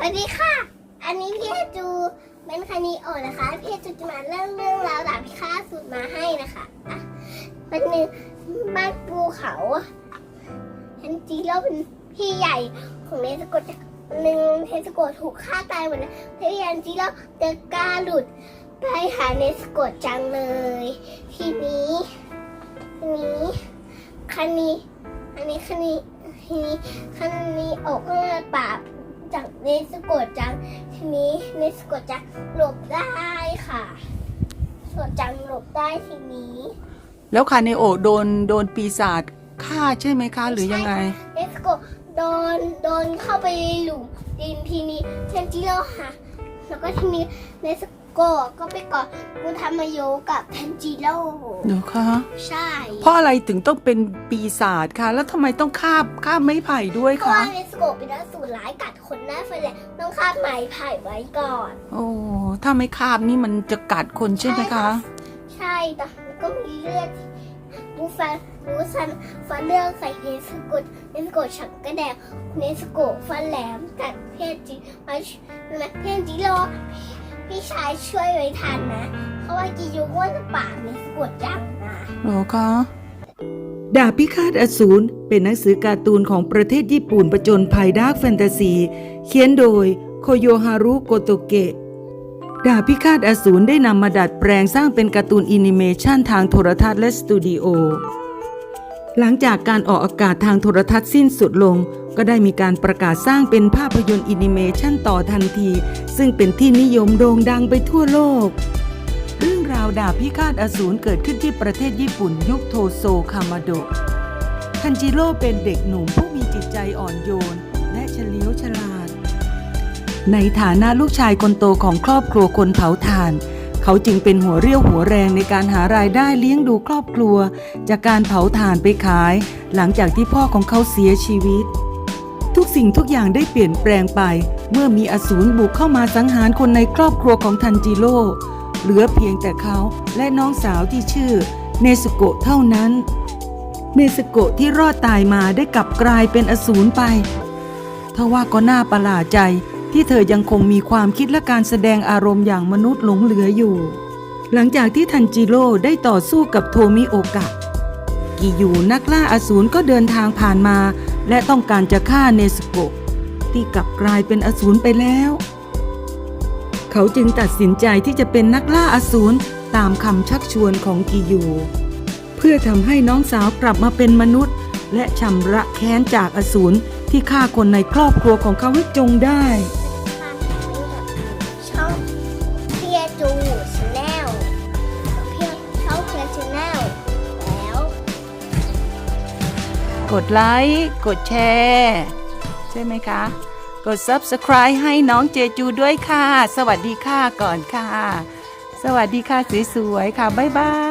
สวัสดีค่ะ อันนี้พี่จูเป็นคานิโอนะคะ พี่จูจะมาเล่าเรื่องราวดาบพิฆาตสูตรมาให้นะคะวันหนึ่งบ้านภูเขาทันจีโร่เป็นพี่ใหญ่ของเนสโกะหนึ่งเนสโกะถูกฆ่าตายหมดเลยพี่ยันจีโร่เดกล้าหลุดไปหาเนสโกะจังเลย ทีนี้ทีนี้คันนี้อันนี้คันนี้ทีนี้คันนี้ออกมาปราบ จากเนสโกะจัง ทีนี้เนสโกะจังหลบได้ค่ะโกะจังหลบได้ทีนี้ แล้วคาเนโอะโดนโดนปีศาจฆ่าใช่ไหมคะ หรือยังไงเนสโกะโดนโดนเข้าไปในหลุมดินทีนี้เทนจิโร่ค่ะ แล้วก็ทีนี้เนสโกะก็ไปเกาะกุทามาโยกับเทนจิโร่เดี๋ยวคะใช่เพราะอะไรถึงต้องเป็นปีศาจคะ แล้วทำไมต้องฆ่าฆ่าไม้ไผ่ด้วยเพราะคะว่าเนสโกะเป็นนักสูตรร้ายกัดคนหน้าไฟแหละต้องคาบไม้ไผ่ไว้ก่อน โอ้ถ้าไม่คาบนี่มันจะกัดคนใช่ไหมคะใช่แต่มันก็มีเลือดบูฟันบูซันฟันเลือดใส่เนสโกะเนสโกะฉักกระแดงเนสโกะฟันแหลมกัดเพศจิมาเพศจิโร่ พี่ชายช่วยไว้ทันนะ เพราะว่ากิยูว่าจะป่าบเนสโกะจังนะเหรอคะดาบพิฆาตอสูรเป็นหนังสือการ์ตูนของประเทศญี่ปุ่นประจนภัยดาร์กแฟนตาซี เขียนโดยโคโยฮารุโกโตเกะดาบพิฆาตอสูรได้นำมาดัดแปลงสร้างเป็นการ์ตูนแอนิเมชันทางโทรทัศน์และสตูดิโอ หลังจากการออกอากาศทางโทรทัศน์สิ้นสุดลง ก็ได้มีการประกาศสร้างเป็นภาพยนตร์แอนิเมชันต่อทันที ซึ่งเป็นที่นิยมโด่งดังไปทั่วโลก เรื่องราวดาบพิฆาตอสูรเกิดขึ้นที่ประเทศญี่ปุ่นยุคโทโซคามาโดะทันจิโร่เป็นเด็กหนุ่มผู้มีจิตใจอ่อนโยน และเฉลียวฉลาด ในฐานะลูกชายคนโตของครอบครัวคนเผาถ่าน เขาจึงเป็นหัวเรี่ยวหัวแรงในการหารายได้เลี้ยงดูครอบครัว จากการเผาถ่านไปขาย หลังจากที่พ่อของเขาเสียชีวิต ทุกสิ่งทุกอย่างได้เปลี่ยนแปลงไป เมื่อมีอสูรบุกเข้ามาสังหารคนในครอบครัวของทันจิโร่เหลือเพียงแต่เขาและน้องสาวที่ชื่อเนสุโกะเท่านั้น เนสโกะที่รอดตายมาได้กลับกลายเป็นอสูรไปทว่าก็น่าประหลาดใจ ที่เธอยังคงมีความคิดและการแสดงอารมณ์อย่างมนุษย์หลงเหลืออยู่ หลังจากที่ทันจิโร่ได้ต่อสู้กับโทมิโอกะ กิยูนักล่าอสูรก็เดินทางผ่านมา และต้องการจะฆ่าเนสโกะที่กลับกลายเป็นอสูรไปแล้ว เขาจึงตัดสินใจที่จะเป็นนักล่าอสูรตามคำชักชวนของกิยู เพื่อทำให้น้องสาวกลับมาเป็นมนุษย์ และชำระแค้นจากอสูรที่ฆ่าคนในครอบครัวของเขาให้จงได้ กดไลค์กดแชร์ใช่ไหมคะ กด Subscribe ให้น้องเจจูด้วยค่ะ สวัสดีค่ะก่อนค่ะ สวัสดีค่ะสวยๆค่ะ บ๊ายบาย